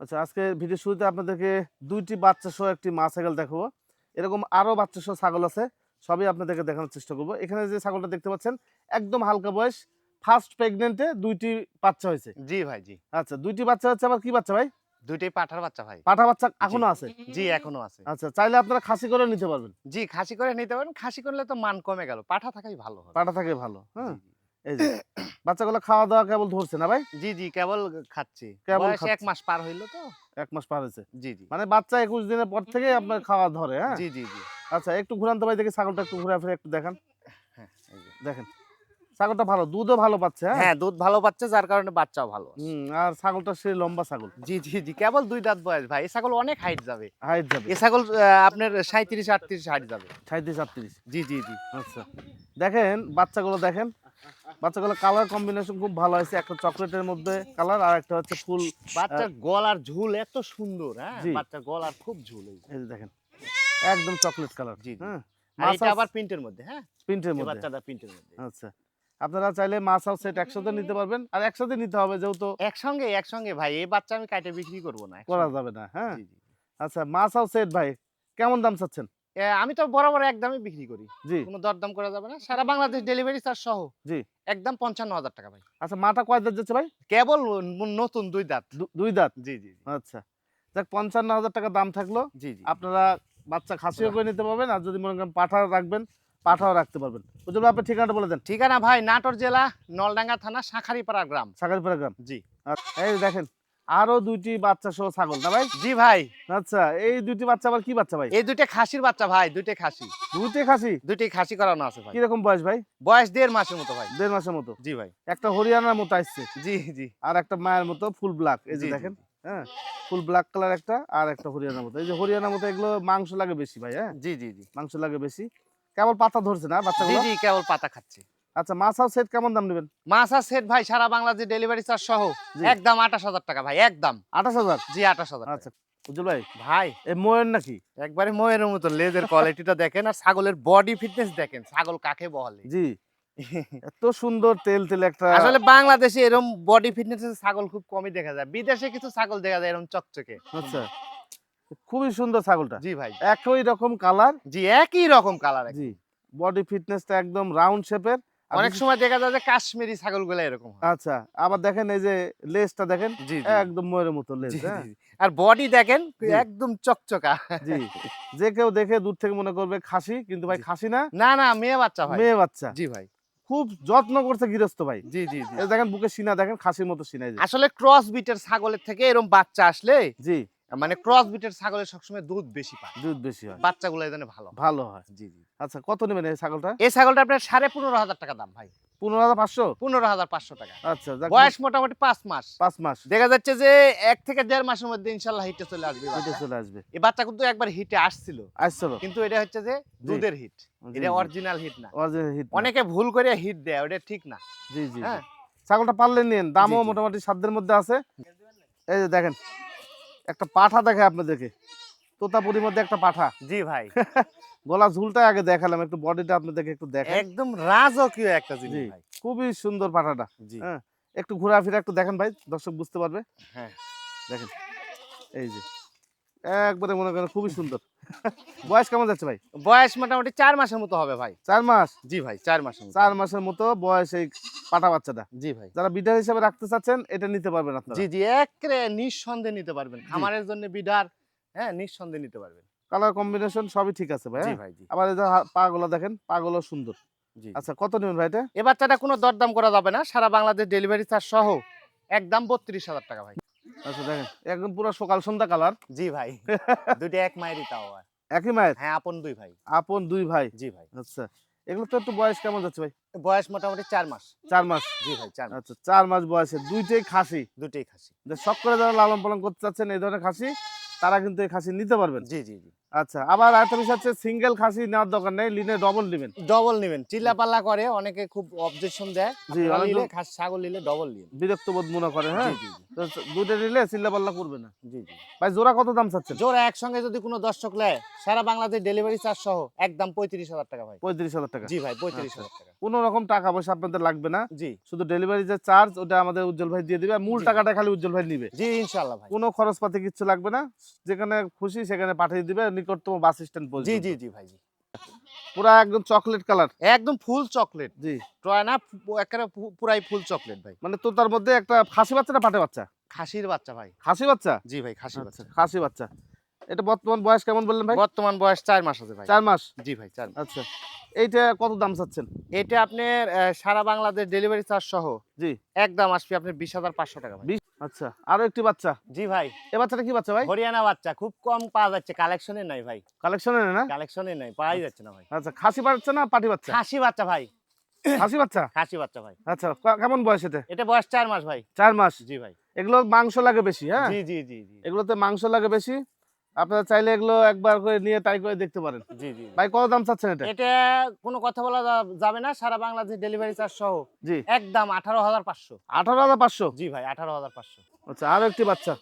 আচ্ছা আজকে ভিডিও শুরুতে আপনাদেরকে দুইটি বাচ্চা সহ একটি মা ছাগল দেখাবো। এরকম আরও বাচ্চা সহ ছাগল আছে সবই আপনাদেরকে দেখানোর চেষ্টা করব। এখানে যে ছাগলটা দেখতে পাচ্ছেন একদম হালকা বয়স ফার্স্ট প্রেগনেন্টে দুইটি বাচ্চা হয়েছে। জি ভাই জি। আচ্ছা দুইটি বাচ্চা হচ্ছে আবার কি বাচ্চা ভাই? দুইটাই পাঠার বাচ্চা ভাই। পাঠা বাচ্চা এখনও আছে? জি এখনও আছে। আচ্ছা চাইলে আপনারা খাসি করে নিতে পারবেন। জি খাসি করে নিতে পারেন। খাসি করলে তো মান কমে গেল। পাঠা থাকাই ভালো পাঠা থাকে ভালো হ্যাঁ? এই যে বাচ্চাগুলো খাওয়া দাওয়া কেবল ধরছে না ভাই? জি জি কেবল খাচ্ছি। কেবল এক মাস পার হইল তো। এক মাস পার হয়েছে। জি জি। মানে বাচ্চা একুশ দিনের পর থেকে আপনার খাওয়া ধরে হ্যাঁ? জি জি জি। আচ্ছা একটু ঘুরান তো ভাই দেখি ছাগলটা একটু ঘুরে ফিরে একটু দেখান। হ্যাঁ এই। দেখেন ছাগলটা ভালো দুধও ভালো পাচ্ছে হ্যাঁ? হ্যাঁ দুধ ভালো পাচ্ছে যার কারণে বাচ্চাও ভালো হুম, আর ছাগলটা সে লম্বা ছাগল। জি জি জি কেবল দুই দাঁত বয়স ভাই এই ছাগল অনেক হাইট যাবে। হাইট যাবে। এ ছাগল আপনার সাঁত্রিশ আটত্রিশ হাইট যাবে। সাঁত্রিশ আটত্রিশ। জি জি জি। আচ্ছা দেখেন বাচ্চাগুলো দেখেন। বাচ্চাগুলো কালার কম্বিনেশন খুব ভালো হয়েছে। একটা চকলেটের মধ্যে কালার আর একটা হচ্ছে ফুল বাচ্চার গলার ঝুল এত সুন্দর হ্যাঁ। বাচ্চার গলার খুব ঝুল এই। দেখেন একদম চকলেট কালার জি। হ্যাঁ? এটা আবার প্রিন্টের মধ্যে হ্যাঁ? প্রিন্টের মধ্যে। বাচ্চাটা প্রিন্টের মধ্যে। আচ্ছা আপনারা চাইলে মাছ হাউস সেট একসাথে নিতে পারবেন আর একসাথে নিতে হবে যেহেতু। একসঙ্গে একসঙ্গে ভাই এই বাচ্চা আমি কাটে বিক্রি করব না করা যাবে না হ্যাঁ? জি, জি। আচ্ছা মাছ হাউস সেট ভাই কেমন দাম চাচ্ছেন? আমি তো বরাবর একদমই বিক্রি করি। জি। কোনো দরদাম করা যাবে না। সারা বাংলাদেশ ডেলিভারি চার্জ সহ জি। একদম পঞ্চান্ন হাজার টাকা ভাই। আচ্ছা মাটা কয় দাঁত যাচ্ছে ভাই? কেবল নতুন দুই দাঁত। দুই দাঁত? জি জি আচ্ছা। যাক পঞ্চান্ন হাজার টাকা দাম থাকল। জি জি। আপনারা বাচ্চা খাসিও করে নিতে পারবেন আর যদি মনে করেন পাঠা রাখবেন পাঠাও রাখতে পারবেন। বুঝলো আপনার ঠিকানাটা বলে দেন। ঠিকানা ভাই নাটোর জেলা নলডাঙ্গা থানা শাঁখারিপাড়া গ্রাম। সাগরপাড়া গ্রাম। জি। আচ্ছা, এই দেখেন আরও দুইটি বাচ্চা সহ ছাগল না ভাই? জি ভাই। আচ্ছা এই দুইটি বাচ্চা আবার কি বাচ্চা ভাই? এই দুইটা খাসির বাচ্চা ভাই দুইটা খাসি। দুইটি খাসি? দুইটাই খাসি করানো আছে ভাই। কীরকম বয়স ভাই? বয়স দেড় মাসের মতো ভাই। দেড় মাসের মতো? জি ভাই। একটা হরিয়ানার মতো আসছে। জি জি। আর একটা মায়ের মতো ফুল ব্ল্যাক এই যে দেখেন হ্যাঁ? ফুল ব্ল্যাক কালার একটা আর একটা হরিয়ানার মতো। এই যে হরিয়ানার মতো এগুলো মাংস লাগে বেশি ভাই হ্যাঁ? জি জি জি। মাংস লাগে বেশি। কেবল পাতা ধরছে না জি জি কেবল পাতা খাচ্ছে। আচ্ছা মাছ সেট কেমন দাম নেবেন? মাছ সেট ভাই সারা বাংলাদেশ ডেলিভারি চার্জ সহ একদম আঠাশ হাজার টাকা ভাই একদম। আঠাশ হাজার? জি আঠাশ হাজার। আচ্ছা উজ্জ্বল ভাই ভাই। এই ময়ূর নাকি? একবারে ময়ের মতো লেজের কোয়ালিটিটা দেখেন আর ছাগলের বডি ফিটনেস দেখেন ছাগল কাকে বলে। জি। এত সুন্দর তেল তেল একটা আসলে বাংলাদেশে এরকম বডি ফিটনেস ছাগল খুব কমই দেখা যায় বিদেশে কিছু ছাগল দেখা যায় এরকম চকচকে। আচ্ছা খুবই সুন্দর ছাগলটা। জি ভাই। একই রকম কালার জি একই রকম কালার জি বডি ফিটনেসটা একদম রাউন্ড শেপের অনেক সময় দেখা যায় যে কাশ্মীরি ছাগলগুলো এরকম আচ্ছা আবার দেখেন এই যে লেজটা দেখেন একদম ময়ূরের মতো লেজ হ্যাঁ। আর বডি দেখেন একদম চকচকা। জি। যে কেউ দেখে দূর থেকে মনে করবে খাসি কিন্তু ভাই খাসি না। না না মেয়ে বাচ্চা ভাই। মেয়ে বাচ্চা। জি ভাই। খুব যত্ন করছে গৃহস্থ ভাই। জি জি জি। দেখেন বুকে সিনা দেখেন খাসির মতো সিনা আসলে ক্রস বিটের ছাগলের থেকে এরকম বাচ্চা আসলে জি। মানে ক্রস বিটের ছাগলের সবসময় দুধ বেশি পায়। দুধ বেশি হয়। বাচ্চাগুলো জন্য ভালো। ভালো হয়। জি জি। আচ্ছা কত নেবেন এই ছাগলটা? এই ছাগলটা আপনার সাড়ে পনেরো হাজার টাকা দাম ভাই। পনেরো হাজার পাঁচশো? পনেরো হাজার পাঁচশো টাকা। আচ্ছা বয়স মোটামুটি পাঁচ মাস। পাঁচ মাস। দেখা যাচ্ছে যে এক থেকে দেড় মাসের মধ্যে ইনশাল্লাহ হিটে চলে আসবে হিটে চলে আসবে। এই বাচ্চা কিন্তু একবার হিটে আসছিল। আসছিল। কিন্তু এটা হচ্ছে যে দুধের হিট। এটা অরিজিনাল হিট না। অরিজিনাল হিট অনেকে ভুল করে হিট দেয় ওটা ঠিক না। জি জি। হ্যাঁ। ছাগলটা পারলে নিন দামও। মোটামুটি সাধ্যের মধ্যে আছে। এই যে দেখেন একটা পাঠা দেখে আপনাদেরকে। তোতাপুরির মধ্যে একটা পাঠা। জি ভাই। গলা ঝুলটা আগে দেখালাম একটু বডিটা আপনাদেরকে একটু দেখেন একদম রাজকীয় একটা জিনিস ভাই। খুবই সুন্দর পাঠাটা জি। হ্যাঁ। একটু ঘোরাফেরা একটু দেখেন ভাই দর্শক বুঝতে পারবে। হ্যাঁ। দেখেন এই যে একবারে মনে করেন খুবই সুন্দর। বয়স কেমন যাচ্ছে ভাই? বয়স মোটামুটি চার মাসের মতো হবে ভাই। চার মাস? জি ভাই চার মাসের মতো। চার মাসের মতো বয়স এই পাটা বাচ্চাটা। জি ভাই। যারা বিডার হিসাবে রাখতে চাচ্ছেন এটা নিতে পারবেন আপনারা। জি জি একরে নিঃসন্দেহে নিতে পারবেন। খামারের জন্য বিডার হ্যাঁ নিঃসন্দেহে নিতে পারবেন। কালার কম্বিনেশন সবই ঠিক আছে ভাই হ্যাঁ? ভাই আবার এই যে পাগুলো দেখেন পাগুলো সুন্দর। জি। আচ্ছা কত নেবেন ভাই এটা? এ বাচ্চাটা কোনো দরদাম করা যাবে না সারা বাংলাদেশ ডেলিভারি চার্জ সহ একদম বত্রিশ হাজার টাকা ভাই। আচ্ছা দেখেন একদম পুরো সকাল সন্ধ্যা কালার। জি ভাই দুইটা এক মায়েরই তাও একই মায়ের হ্যাঁ আপন দুই ভাই। আপন দুই ভাই? জি ভাই। আচ্ছা এগুলো তো একটু বয়স কেমন যাচ্ছে ভাই? বয়স মোটামুটি চার মাস। চার মাস? জি ভাই চার আচ্ছা চার মাস বয়সে দুইটাই খাসি? দুটোই খাসি। শখ করে যারা লালন পালন করতে চাচ্ছেন এই ধরনের খাসি তারা কিন্তু এই খাসি নিতে পারবেন। জি জি জি। আচ্ছা আবার আরেকটা বিষয় হচ্ছে সিঙ্গেল খাসি নেওয়ার দরকার নেই লিনে ডবল নেবেন। ডবল নেবেন। চিল্লা পাল্লা করে অনেকে খুব অবজেকশন দেয়। জি, নিলে খাস ছাগল নিলে ডবল নিন। বিরক্ত বোধ মনে করে হ্যাঁ? তো দুটো নিলে চিল্লা পাল্লা করবে না। জি জি। ভাই জোড়া কত দাম চাচ্ছেন? জোড়া একসঙ্গে যদি কোনো দর্শক নেয় সারা বাংলাদেশ ডেলিভারি চার্জ সহ একদম পঁয়ত্রিশ হাজার টাকা ভাই। পঁয়ত্রিশ হাজার টাকা। জি ভাই পঁয়ত্রিশ আচ্ছা। হাজার টাকা। কোনো রকম টাকা পয়সা আপনাদের লাগবে না। জি। শুধু ডেলিভারি যে চার্জ ওটা আমাদের উজ্জ্বল ভাই দিয়ে দিবে মূল টাকাটা খালি উজ্জ্বল ভাই নিবে। জি ইনশাল্লাহ ভাই। কোনো খরচপাতি কিছু লাগবে না। যেখানে খুশি সেখানে পাঠিয়ে দিবে নিকটতম বাস স্ট্যান্ড পর্যন্ত। জি জি জি ভাই জি পুরা একদম চকলেট কালার। একদম ফুল চকলেট। জি। টয় না একেবারে পুরাই ফুল চকলেট ভাই। মানে তো তার মধ্যে একটা খাসি বাচ্চা না পাটে বাচ্চা? খাসির বাচ্চা ভাই। খাসি বাচ্চা? জি ভাই খাসি আচ্ছা বাচ্চা। খাসি বাচ্চা। এটা বর্তমান বয়স কেমন বললেন ভাই? বর্তমান বয়স চার মাস আছে ভাই। চার মাস? জি ভাই চার। আচ্ছা এইটা কত দাম চাচ্ছেন? এটা আপনার সারা বাংলাদেশ ডেলিভারি চার্জ সহ জি। একদম আসবে আপনার বিশ হাজার পাঁচশো টাকা ভাই। আচ্ছা আরও একটি বাচ্চা? জি ভাই। এ বাচ্চাটা কি বাচ্চা ভাই? হরিয়ানা বাচ্চা খুব কম পাওয়া যাচ্ছে কালেকশনে নাই ভাই। কালেকশনে না? কালেকশনে নাই পাওয়াই যাচ্ছে না ভাই। আচ্ছা খাসি বাচ্চা না পাটি বাচ্চা? খাসি বাচ্চা ভাই। খাসি বাচ্চা? খাসি বাচ্চা ভাই। আচ্ছা কেমন বয়স এটা? এটা বয়স চার মাস ভাই। চার মাস? জি ভাই। এগুলো মাংস লাগে বেশি হ্যাঁ? জি জি জি। এগুলোতে মাংস লাগে বেশি? আপনারা চাইলে এগুলো একবার করে নিয়ে তাই করে দেখতে পারেন। জি জি ভাই কত দাম চাচ্ছেন এটা? এটা কোনো কথা বলা যাবে না সারা বাংলাদেশ ডেলিভারি চার্জ সহ জি। একদম আঠারো হাজার পাঁচশো। আঠারো হাজার পাঁচশো? জি ভাই আঠারো হাজার পাঁচশো। আচ্ছা আরও একটি বাচ্চা।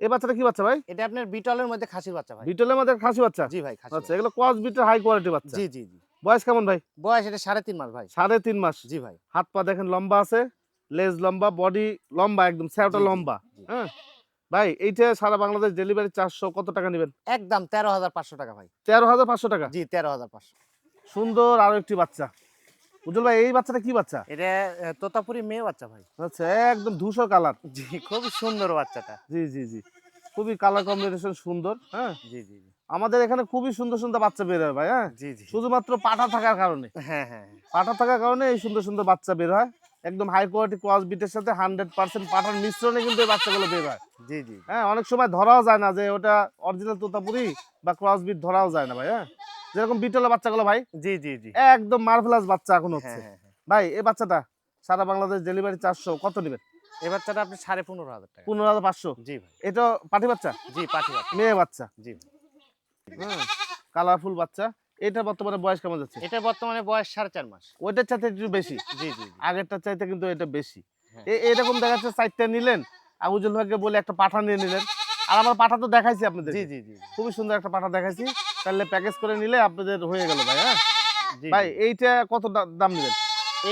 এই বাচ্চাটা কি বাচ্চা ভাই? এটা আপনার বিটলের মধ্যে খাসির বাচ্চা ভাই। বিটলের মধ্যে খাসি বাচ্চা? জি ভাই খাসি আচ্ছা এগুলো ক্রস বিটের হাই কোয়ালিটি বাচ্চা। জি জি জি। বয়স কেমন ভাই? বয়স এটা সাড়ে তিন মাস ভাই। সাড়ে তিন মাস। জি ভাই। হাত পা দেখেন লম্বা আছে লেজ লম্বা বডি লম্বা একদম স্যাওটা জি, লম্বা। হ্যাঁ? ভাই এইটা সারা বাংলাদেশ ডেলিভারি চারশো কত টাকা নেবেন? একদম তেরো হাজার পাঁচশো টাকা ভাই। তেরো হাজার পাঁচশো টাকা? জি তেরো হাজার পাঁচশো। সুন্দর আরও একটি বাচ্চা। উজ্জ্বল ভাই এই বাচ্চাটা কি বাচ্চা? এটা তোতাপুরি মেয়ে বাচ্চা ভাই। আচ্ছা একদম ধূসর কালার জি খুবই সুন্দর বাচ্চাটা। জি জি জি। খুবই কালার কম্বিনেশন সুন্দর হ্যাঁ? জি জি আমাদের এখানে খুবই সুন্দর সুন্দর বাচ্চা বের হয় ভাই হ্যাঁ? জি জি। শুধুমাত্র পাঠা থাকার কারণে। হ্যাঁ হ্যাঁ। পাঠা থাকার কারণে এই সুন্দর সুন্দর বাচ্চা বের হয়। একদম হাই কোয়ালিটি ক্রস বিটের সাথে হান্ড্রেড পার্সেন্ট পাঠার মিশ্রণে কিন্তু এই বাচ্চাগুলো বের হয়। জি জি। হ্যাঁ অনেক সময় ধরাও যায় না যে ওটা অরিজিনাল তোতাপুরি বা ক্রস বিট ধরাও যায় না ভাই হ্যাঁ? যেরকম বিটলের বাচ্চাগুলো ভাই। জি জি জি। একদম মার্ভেলাস বাচ্চা এখন হচ্ছে। হ্যাঁ হ্যাঁ হ্যাঁ। ভাই এই বাচ্চাটা সারা বাংলাদেশ ডেলিভারি চারশো কত নেবেন? এই বাচ্চাটা আপনি সাড়ে পনেরো হাজার টাকা। পনেরো হাজার পাঁচশো? জি ভাই। এটা পাঠি বাচ্চা? জি পাঠি বাচ্চা। মেয়ে বাচ্চা। জি হ্যাঁ কালারফুল বাচ্চা। এটা বর্তমানে বয়স কেমন যাচ্ছে? এটা বর্তমানে বয়স সাড়ে চার মাস। ওইটার চাইতে একটু বেশি? জি জি। আগেরটার চাইতে কিন্তু এটা বেশি। হ্যাঁ। এ- এরকম দেখা যাচ্ছে চারটা নিলেন আবুজুল ভাইকে বলে একটা পাঠা নিয়ে নিলেন। আর আমার পাঠা তো দেখাইছি আপনাদের। জি জি জি। খুবই সুন্দর একটা পাঠা দেখাইছি। তাহলে প্যাকেজ করে নিলে আপনাদের হয়ে গেল ভাই হ্যাঁ? ভাই এইটা কত দাম নেবেন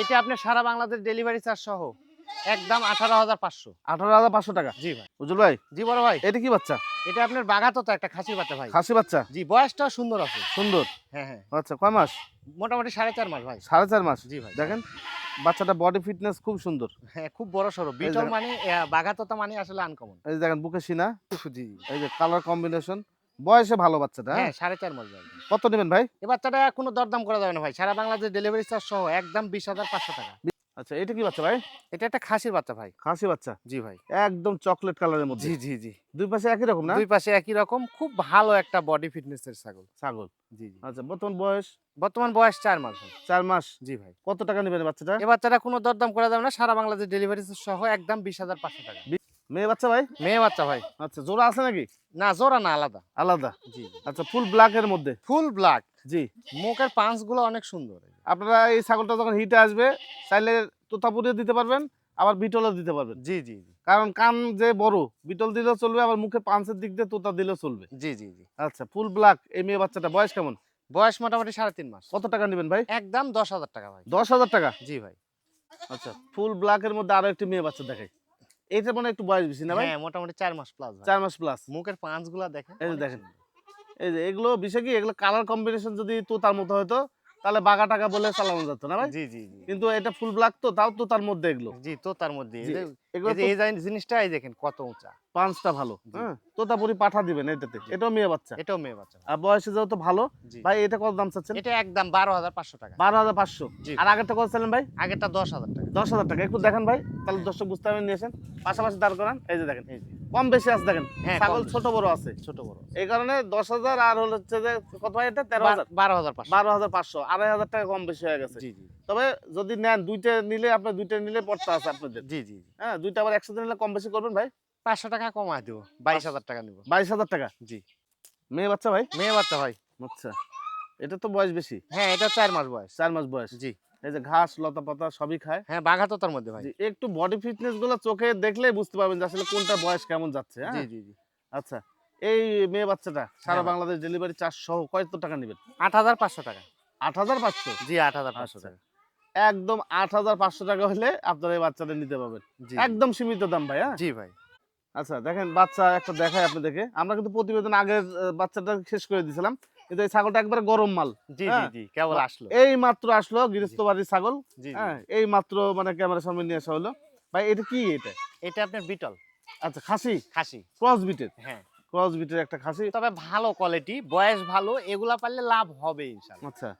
এটা আপনার সারা বাংলাদেশ ডেলিভারি চার্জ সহ একদম আঠারো হাজার পাঁচশো। আঠারো হাজার পাঁচশো টাকা। জি ভাই। উজ্জ্বল ভাই জি বড় ভাই। এটা কি বাচ্চা? এটা আপনার বাগাতো তো একটা খাসির বাচ্চা ভাই। খাসি বাচ্চা? জি বয়সটা সুন্দর আছে। সুন্দর? হ্যাঁ হ্যাঁ। আচ্ছা কয় মাস? মোটামুটি সাড়ে চার মাস ভাই। সাড়ে চার মাস? জি ভাই। দেখেন বাচ্চাটা বডি ফিটনেস খুব সুন্দর। হ্যাঁ খুব বড় সড়ো। বিটল মানে বাগাতোতা মানে আসলে আনকমন এই দেখেন বুকে সিনা জি এই যে কালার কম্বিনেশন বয়সে ভালো বাচ্চাটা হ্যাঁ? হ্যাঁ সাড়ে চার মাস ভাই। কত নেবেন ভাই? এই বাচ্চাটা কোনো দরদাম করা যাবে না ভাই। সারা বাংলাদেশ ডেলিভারি চার্জ সহ একদম বিশ হাজার পাঁচশো টাকা। আচ্ছা এটা কি বাচ্চা ভাই? এটা একটা খাসির বাচ্চা ভাই। খাসি বাচ্চা? জি ভাই। একদম চকলেট কালারের মধ্যে। জি জি জি। দুই পাশে একই রকম না? দুই পাশে একই রকম খুব ভালো একটা বডি ফিটনেসের ছাগল। ছাগল। জি জি। আচ্ছা বর্তমান বয়স? বর্তমান বয়স চার মাস চার মাস। জি ভাই। কত টাকা নেবেন বাচ্চাটা? এ বাচ্চাটা কোনো দরদাম করা যাবে না সারা বাংলাদেশ ডেলিভারি সহ একদম বিশ হাজার পাঁচশো টাকা। মেয়ে বাচ্চা ভাই? মেয়ে বাচ্চা ভাই। আচ্ছা জোড়া আছে নাকি? না জোড়া না আলাদা। আলাদা? জি আচ্ছা ফুল ব্ল্যাক এর মধ্যে? ফুল ব্ল্যাক জি। মুখের পাঁচগুলো অনেক সুন্দর। আপনারা এই ছাগলটা যখন হিটে আসবে চাইলে তোতাপুরিও দিতে পারবেন আবার বিটলও দিতে পারবেন। জি জি কারণ কান যে বড় বিটল দিলেও চলবে আবার মুখে পাঁচের দিক দিয়ে তোতা দিলেও চলবে। জি জি জি। আচ্ছা ফুল ব্ল্যাক এই মেয়ে বাচ্চাটা বয়স কেমন? বয়স মোটামুটি সাড়ে তিন মাস। কত টাকা নেবেন ভাই? একদম দশ হাজার টাকা ভাই। দশ হাজার টাকা? জি ভাই। আচ্ছা ফুল ব্ল্যাক এর মধ্যে আরও একটি মেয়ে বাচ্চা দেখাই। এইটা মানে একটু বয়স বেশি না ভাই? হ্যাঁ মোটামুটি চার মাস প্লাস চার মাস প্লাস মুখের পাঁচগুলা দেখেন। এই যে দেখেন। এই যে এগুলো বিষয় কি এগুলো কালার কম্বিনেশন যদি তোতার মতো হতো তাহলে বাঘা টাকা বলে চালানো যেত না ভাই? জি জি কিন্তু এটা ফুল ব্ল্যাক তো তাও তো তার মধ্যে এগুলো। জি তো তার মধ্যে। এই জিনিসটা এই দেখেন কত উঁচা। পাঁচটা ভালো। হ্যাঁ। তোতাপুরি পাঠা দিবেন এটাতে। এটাও মেয়ে বাচ্চা। এটাও মেয়ে বাচ্চা। আর বয়সে যেহেতু ভালো ভাই এটা কত দাম চাচ্ছেন? এটা একদম বারো হাজার পাঁচশো টাকা। বারো হাজার পাঁচশো। আর আগেরটা কত চাইলেন ভাই? আগেরটা দশ হাজার টাকা। দশ হাজার টাকা। একটু দেখেন ভাই তাহলে দর্শক বুঝতে পারবেন নিয়েছেন পাশাপাশি দাঁড় করান। এই যে দেখেন এই যে। কম বেশি আছে দেখেন। হ্যাঁ ছাগল ছোট বড় আছে। ছোট বড় এই কারণে দশ হাজার আর হলো হচ্ছে যে কত ভাই এটা? তেরো হাজার। বারো হাজার বারো হাজার পাঁচশো। আড়াই হাজার টাকা কম বেশি হয়ে গেছে। জি জি। তবে যদি নেন দুইটা নিলে আপনার দুইটা নিলে পড়তে আছে আপনাদের। জি জি জি। হ্যাঁ দুইটা আবার একসাথে নিলে কম বেশি করবেন ভাই? পাঁচশো টাকা কমায় দেবো বাইশ হাজার টাকা নিবো। বাইশ হাজার টাকা? জি। মেয়ে বাচ্চা ভাই? মেয়ে বাচ্চা ভাই আচ্ছা এটা তো বয়স বেশি? হ্যাঁ এটা চার মাস বয়স। চার মাস বয়স। জি। এই যে ঘাস লতা পাতা সবই খায়? হ্যাঁ বাঘা তো তার মধ্যে ভাই। একটু বডি ফিটনেসগুলো চোখে দেখলে বুঝতে পারবেন যে আসলে কোনটা বয়স কেমন যাচ্ছে জি হ্যাঁ? জি জি আচ্ছা এই মেয়ে বাচ্চাটা সারা হ্যাঁ। বাংলাদেশ ডেলিভারি চার্জ সহ কত টাকা নেবেন? আট হাজার পাঁচশো টাকা। আট হাজার পাঁচশো? জি আট হাজার পাঁচশো আচ্ছা। টাকা। একদম আট হাজার পাঁচশো টাকা হলে আপনারা এই বাচ্চাটা নিতে পারবেন। একদম সীমিত দাম ভাই হ্যাঁ? জি ভাই। আচ্ছা দেখেন বাচ্চা একটা দেখায় আপনাদেরকে। আমরা কিন্তু প্রতিবেদন আগের বাচ্চাটা শেষ করে দিয়েছিলাম। কিন্তু এই ছাগলটা একবারে গরম মাল জি জি হ্যাঁ। জি কেবল আসলো। এই মাত্র আসলো গৃহস্থ বাড়ির ছাগল। হ্যাঁ? এই মাত্র মানে ক্যামেরার সামনে নিয়ে আসা হলো। ভাই এটা কি এটা? এটা আপনার বিটল। আচ্ছা খাসি? খাসি। ক্রস বিটের? হ্যাঁ। ক্রস বিটের একটা খাসি। তবে ভালো কোয়ালিটি বয়স ভালো এগুলা পারলে লাভ হবে ইনশাল্লাহ আচ্ছা।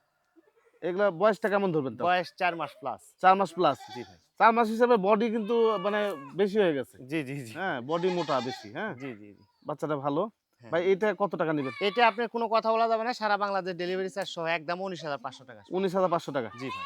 এগুলা বয়সটা কেমন ধরবেন বয়স চার মাস প্লাস চার মাস প্লাস জি ভাই। চার মাস হিসাবে বডি কিন্তু মানে বেশি হয়ে গেছে। জি জি জি। হ্যাঁ বডি মোটা বেশি হ্যাঁ? জি জি জি। বাচ্চাটা ভালো? হ্যাঁ। ভাই এটা কত টাকা নেবেন? এটা আপনি কোনো কথা বলা যাবে না সারা বাংলাদেশ ডেলিভারি চার্জ সহ একদম উনিশ হাজার পাঁচশো টাকা। উনিশ হাজার পাঁচশো টাকা। জি ভাই।